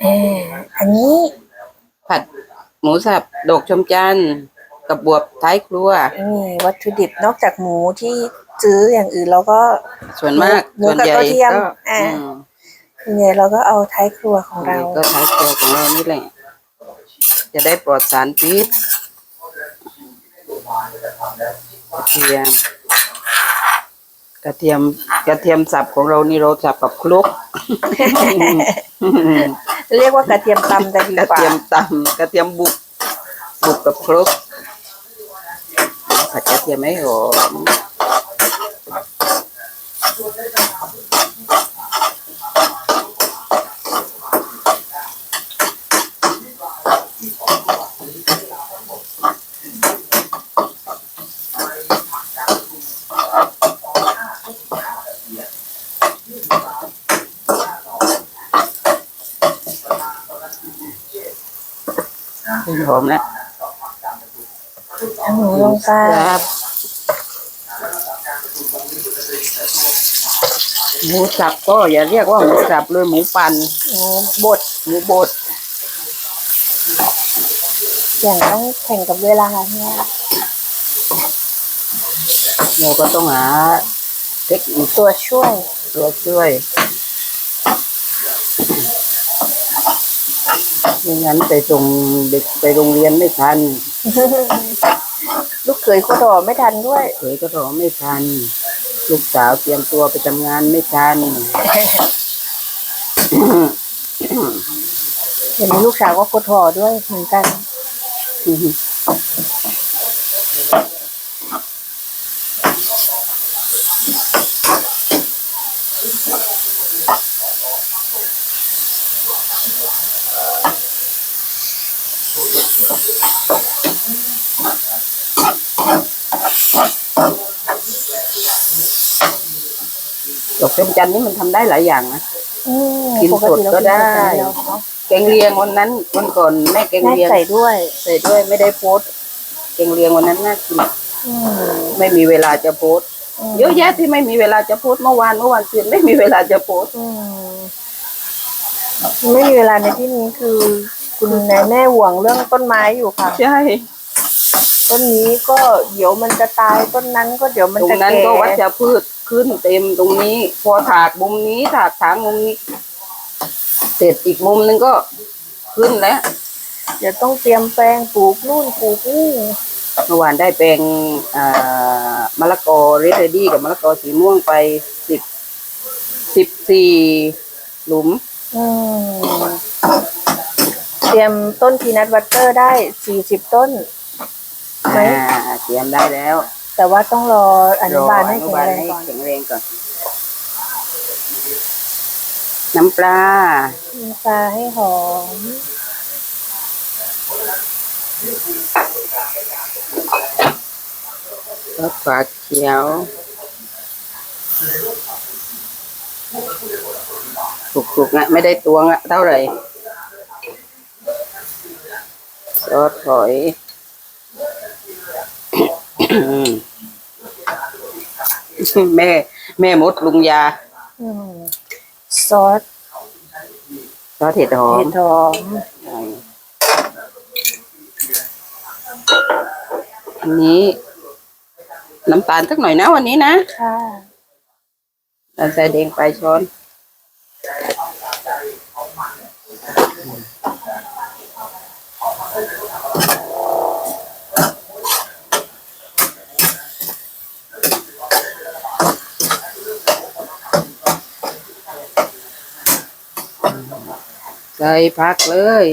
เอออันนี้ ผัดหมูสับดอกชมจันทร์กับบวบท้ายครัว นี่วัตถุดิบนอกจากหมูที่ซื้ออย่างอื่นเราก็ส่วนมากหมูส่วนกับใหญ่กระเทียมก็อ่าอืมส่วนใหญ่เราก็เอาท้ายครัวของเราก็ท้ายครัวของเรานี่แหละ จะได้ปลอดสารพิษกระเทียม กระเทียม กระเทียมสับของเรานี่เราสับกับคลุก เรียกว่ากระเทียมตำจะดีกระกว่าเทียมตำกระเทียมบุกบุกกับครกผัดกระเทียมให้หอม ให้หอมแล้วเอาหมูลงไปครับหมูสับก็อย่าเรียกว่าหมูสับเลยหมูปั่นหมูบดหมูบดอย่างต้องแข่งกับเวลาเนี่ยเราก็ต้องหาเทคนิคตัวช่วยตัวช่วย ไม่งั้นไปส่งเด็กไปโรงเรียนไม่ทัน ลูกเขยโคตรไม่ทันด้วย เขยก็รอไม่ทัน ลูกสาวเตรียมตัวไปทำงานไม่ทันเดี๋ยวนี้ลูกสาวก็โคตรด้วยเหมือนกัน ดอกเต็มจันทร์นี่มันทำได้หลายอย่างนะอืมกินปกติเราสดก็ได้กินแต่อย่างเยวเนอะแกงเลียงวันนั้นวันก่อนแม่แกงแม่เลียงใส่ด้วย ใส่ด้วยไม่ได้โพสต์แกงเลียงวันนั้นน่ากินอืมไม่มีเวลาจะโพสต์เยอะแยะที่ไม่มีเวลาจะโพสต์เมื่อวานเมื่อวานซืนไม่มีเวลาจะโพสต์อืมไม่มีเวลาในที่นี้คือ คุณนายแม่ห่วงเรื่องต้นไม้อยู่ค่ะใช่ ต้นนี้ก็เดี๋ยวมันจะตายต้นนั้นก็เดี๋ยวมันตรงจะนั้นแก่ก็วัชพืชขึ้นเต็มตรงนี้ พอถากมุมนี้ถากถางมุมนี้ เสร็จอีกมุมนึงก็ขึ้นแล้วเดี๋ยวต้องเตรียมแปลงปลูกนู่นปลูกนี่เมื่อวานได้แปลงอ่ามะละกอเรดเรดี้กับมะละกอสีม่วงไปสิบสิบสี่หลุม อืมเตรียมต้นพีนัทบัตเตอร์ได้สี่สิบต้น ไหมอ่าเตรียมได้แล้วแต่ว่าต้องรออนุบาลให้อนุแข็งบาลแรงให้ก่อนแข็งแรงก่อน น้ำปลา น้ำปลาให้หอมรสฝาเขียวถูกๆนะไม่ได้ตวงอะเท่าไหร่ซอสหอย แม่ แม่มดลุงยา อืมซอสซอสเห็ดหอเห็มดหอมอันนี้ น้ำตาลสักหน่อยนะวันนี้นะค่ะน้ำใส่แดงไปช้อน ใส่พักเลย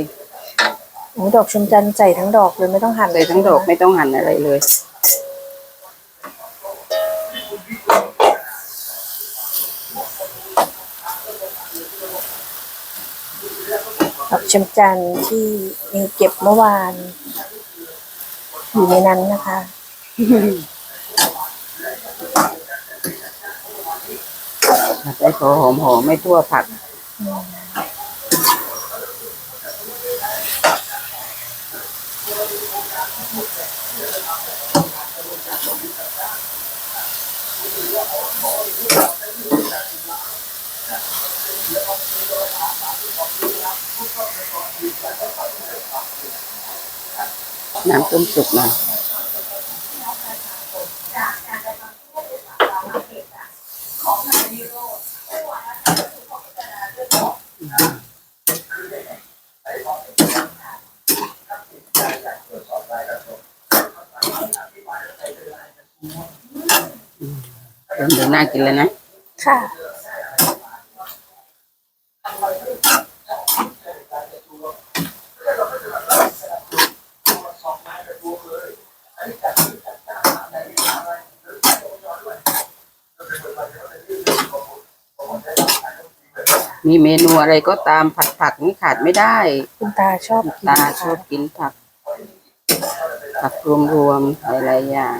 หมูดอกชมจันทร์ใส่ทั้งดอกเลยไม่ต้องหั่นใส่ทั้งดอกไม่ต้องหั่นอะไรเลย ดอกชมจันทร์ที่มีเก็บเมื่อวาน อยู่ในนั้นนะคะผัดให้พอหอมหอมไม่ทั่วผัก น้ำต้มสุกหน่อย ริ่มดูน่ากินแล้วนะ ค่ะ มีเมนูอะไรก็ตามผัดผักนี่ขาดไม่ได้ คุณตาชอบกินตาชค่ะอบกินผัก ผักรวมๆหลายๆอย่าง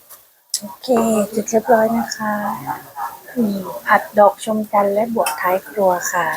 โอเคเสร็จเรียบร้อยนะคะผัดดอกชมจันทร์และบวกท้ายครัวค่ะ